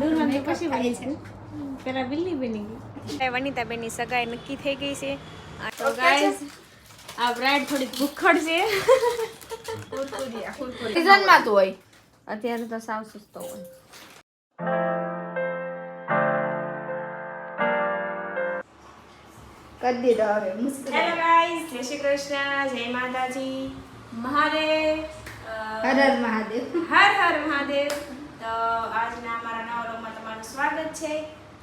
દૂરમાં પછી બની છે? પેલા બિલ્લી બની ગઈ. વનિતા સગાઈ નક્કી થઈ ગઈ છે. તો ગાઈસ આ બ્રાઇડ થોડી ભૂખડ છે. સિઝનમાં તો હોય. અત્યારે તો સાવ સુસ્તો હોય. કરી દીધો હવે મુશ્કેલ. હેલો ગાઈસ જય શ્રી કૃષ્ણ જય માતાજી. મહાદેવ. હર હર મહાદેવ. હર હર મહાદેવ. તો આજના અમારા નવા રૂમમાં તમારું સ્વાગત છે.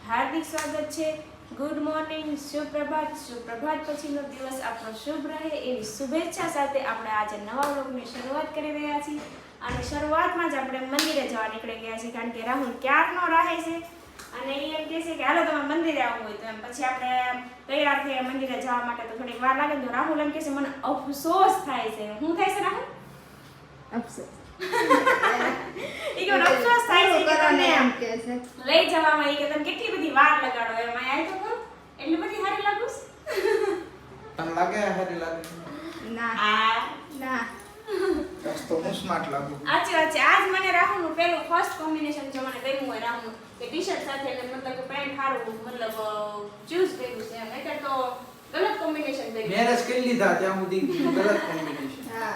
હાર્દિક સ્વાગત છે. Good morning સુપ્રભાત. સુપ્રભાત પછીનો દિવસ આપણો શુભ રહે એવી શુભેચ્છા સાથે આપણે આજે નવા વ્લોગની શરૂઆત કરી રહ્યા છીએ. અને શરૂઆતમાં જ આપણે મંદિરે જવા નીકળી ગયા છીએ કારણ કે રાહુલ ક્યારનો રહે છે? અને એ એમ કહે છે કે હાલો તમે મંદિરે આવવું હોય તો એમ. પછી આપણે તૈયાર થઈએ મંદિરે જવા માટે તો થોડીક વાર લાગે તો રાહુલ એમ કહે છે મને અફસોસ થાય છે. શું થાય છે રાહુલ? અફસોસ. અફસોસ થાય છે કે કરો તમને એમ કે છે. લઈ જવામાં એ કે તમે કેટલી બધી વાર લગાડો એમ. આય તો કહો એટલી બધી હારી લાગુસ? તમને લાગે હારી લાગે? ના. આ? ના. તો હું સ્માર્ટ લાગુ. સાચી વાત આજ મને રાહુલનું પેલું ફર્સ્ટ કોમ્બિનેશન જો મને ગમ્યું હોય રાહુલનું કે ટી શર્ટ સાથે એટલે મતલબ કે પેન્ટ સારું મતલબ ચૂઝ કર્યું છે એમ. નહીંતર તો ગલત કોમ્બિનેશન કર્યું. મેરેજ કરી લીધા ત્યાં સુધી ગલત કોમ્બિનેશન હા.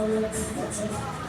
気持ちいい。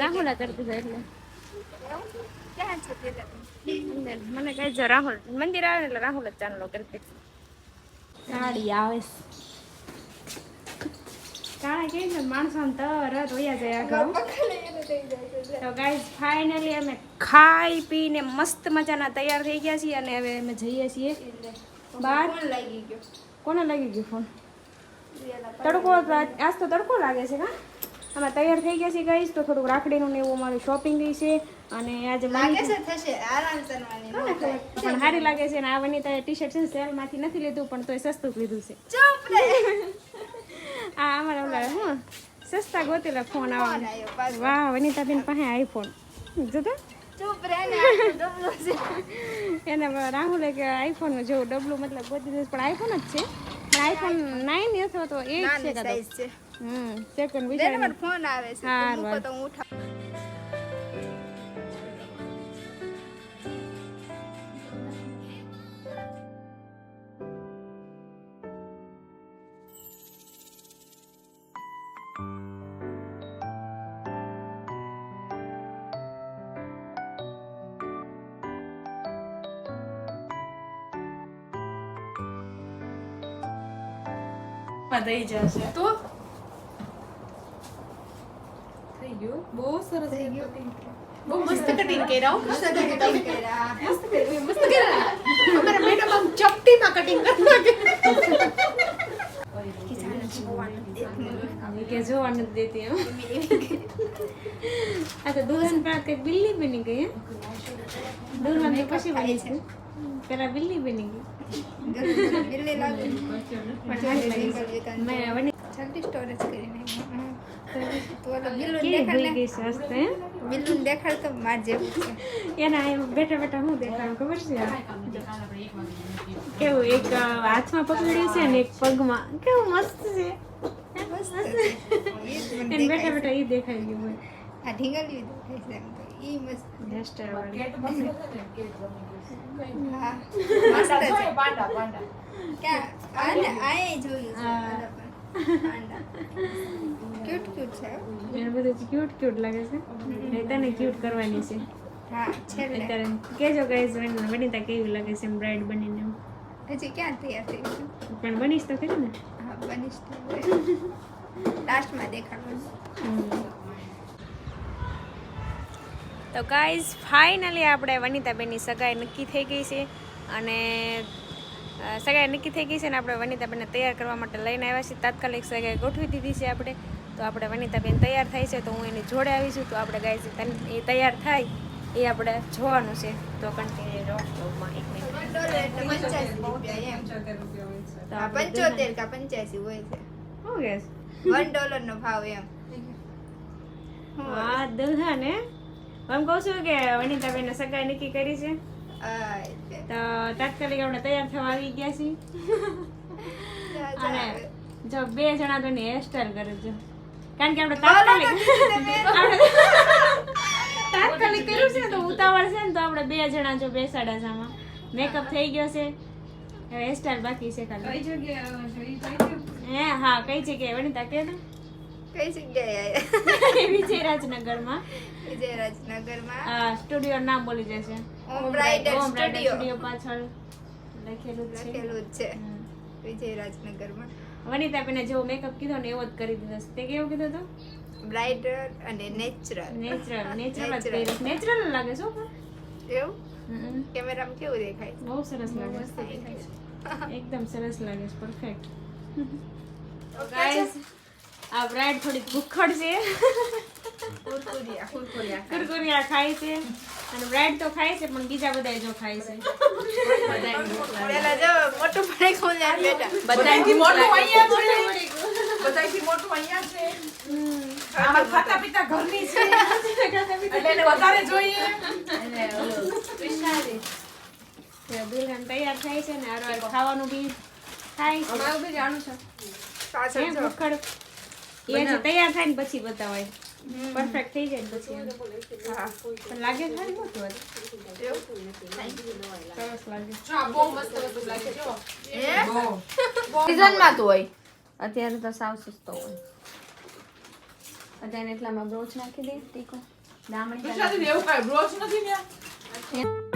રાહુલ કરતી એટલે. મને કઈ જો રાહુલ. મંદિર આવે એટલે રાહુલ જ ચાંદલો કરતી ગાડી આવે. કાણા કે માણસો ને તરત વયા જાય તો ગાઈઝ ફાઇનલી અમે ખાઈ પીને મસ્ત મજાના તૈયાર થઈ ગયા છીએ અને હવે અમે જઈએ છીએ. બહાર લાગી ગયો? કોને લાગી ગયો ફોન તડકો આજ તો તડકો લાગે છે કા? અમે તૈયાર થઈ ગયા છે ગાઈઝ તો થોડુંક રાખડીનું ને એવું અમારું શોપિંગ છે અને આજે લાગે છે થશે આરામ કરવાની પણ સારી લાગે છે અને આ વનિતા ટી શર્ટ છે સેલમાંથી નથી લીધું પણ તોય સસ્તું લીધું છે. ચૂપ રે આ અમારા ઓલા હું સસ્તા ગોતેલા ફોન આવવાનો વાહ આવ્યો બેન વાહ વનિતાબેન પાસે આઈફોન જોતો ચૂપ રે એને રાહુલે કે આઈફોન જેવું ડબલું મતલબ ગોતી દીધું પણ આઈફોન જ છે. પણ આઈફોન નાઇન અથવા તો એટ છે. હમ સેકન્ડ બેન વિચાર ફોન આવે છે હા, તો મૂકો વાહ. તો હું ઉઠાવ થઈ જશે. તો? થઈ ગયું બહુ સરસ થઈ ગયું બહુ મસ્ત કટિંગ કર્યા. મસ્ત કટિંગ કર્યા મસ્ત કર્યું મસ્ત કર્યા અમારા મેડમ આમ ચપટીમાં કટિંગ કરી કે જોવા નથી દેતી એમ આ તો દુલ્હન પર કઈ બિલ્લી બની ગઈ હે દુલ્હન તો પછી બની છે પેલા બિલ્લી બની ગઈ મેં સ્ટોરેજ કરીને બિલ્લું દેખાડ તો માર જેવું છે. એના બેઠા બેઠા હું દેખાડું ખબર છે? કેવું એક હાથમાં પકડ્યું છે ને એક પગમાં. કેવું મસ્ત છે. એને બેઠા બેઠા એ દેખાઈ ગયું હોય. આ ઢીંગલીયું દેખાય છે એમ તો. ઈ મસ્ત હેરસ્ટાઈલ વાળી મસ્ત છે. પાંડા પાંડા ક્યાં? આને આએ જોયું છે. ક્યુટ ક્યુટ છે. એને બધું ક્યુટ ક્યુટ લાગે છે. એ તને ક્યુટ કરવાની છે. હા અત્યારે કેજો ગાઈઝ વનિતા કેવી લાગે છે બ્રાઇડ બનીને હજી ક્યાં તૈયાર થઈ ગયું પણ બનીશ તો ખરી ને. હા બનીશ તો લાસ્ટમાં દેખાડવાનું. તો ગાઈઝ ફાઇનલી આપણે વનિતાબેનની સગાઈ નક્કી થઈ ગઈ છે. અને સગાઈ નક્કી થઈ ગઈ છે ને આપણે વનિતાબેનને તૈયાર કરવા માટે લઈને આવ્યા છીએ. તાત્કાલિક સગાઈ ગોઠવી દીધી છે આપણે. તો આપણે વનિતાબેન તૈયાર થાય છે તો હું એની જોડે આવી છું. તો આપણે ગાઈઝ એ તૈયાર થાય એ આપણે જોવાનું છે. તો કન્ટિન્યુ રહો. vlogમાં એક મિનિટ એમ પંચોતેર કા પંચ્યાસી હોય છે. શું કહેશ વન ડોલર નો ભાવ એમ. હા દુલ્હન ને હું કહું છું કે વનિતાબેન સગાઈ નક્કી કરી છે. તો તાત્કાલિક આપણે તૈયાર થવા આવી ગયા છીએ. અને જો બે જણા તો હેર હેરસ્ટાઈલ કરજો કારણ કે આપણે તાત્કાલિક તાત્કાલિક કર્યું છે ને તો ઉતાવળ છે ને તો આપણે બે જણા જો બેસાડા છે આમાં. મેકઅપ થઈ ગયો છે. હવે હેરસ્ટાઈલ બાકી છે ખાલી. હે હા કઈ જગ્યાએ વનિતા કે કઈ જગ્યાએ વિજયરાજનગરમાં. વિજયરાજનગરમાં. આ સ્ટુડિયો નામ બોલી જશે. ઓમ બ્રાઇડલ સ્ટુડિયો પાછળ લખેલું છે. લખેલું છે. વિજયરાજનગરમાં. વનિતા બેને જેવો મેકઅપ કીધો ને એવો જ કરી દીધો. તે કેવું કીધું હતું બ્રાઇડલ અને નેચરલ નેચરલ નેચરલ નેચરલ લાગે છે એવું? કેમેરામાં કેવું દેખાય? બહુ સરસ લાગે. છે. એકદમ સરસ લાગે છે. પરફેક્ટ ગાઈસ આ બ્રાઇડ થોડી ભૂખડ છે. કુરકુરિયા ખાય. છે. અને બ્રાઇડ તો ખાય છે પણ બીજા બધા જો ખાય છે. પેલા જો મોટું પડે કોણ બેટા. બધાયથી મોટું અહીંયા છે. બધાયથી મોટું અહીંયા છે. આમાં ખાતા પીતા ઘરની છે. એટલે એને વધારે જોઈએ. તો દુલ્હન તૈયાર થાય છે ને ખાવાનું બી થાય છે. ભૂખડ? એ હજી તૈયાર થાય ને પછી બતાવાય. પરફેક્ટ થઈ જાય ને પછી હા. પણ લાગે ખાલી મોટું હતું. એવું? સરસ લાગે. હે? સિઝનમાં તો હોય. અત્યારે તો સાવ સસ્તો હોય. અત્યારે એટલામાં બ્રોચ નાખી દે ટીકો. દામણી એવું કાંઈ બ્રોચ નથી ત્યાં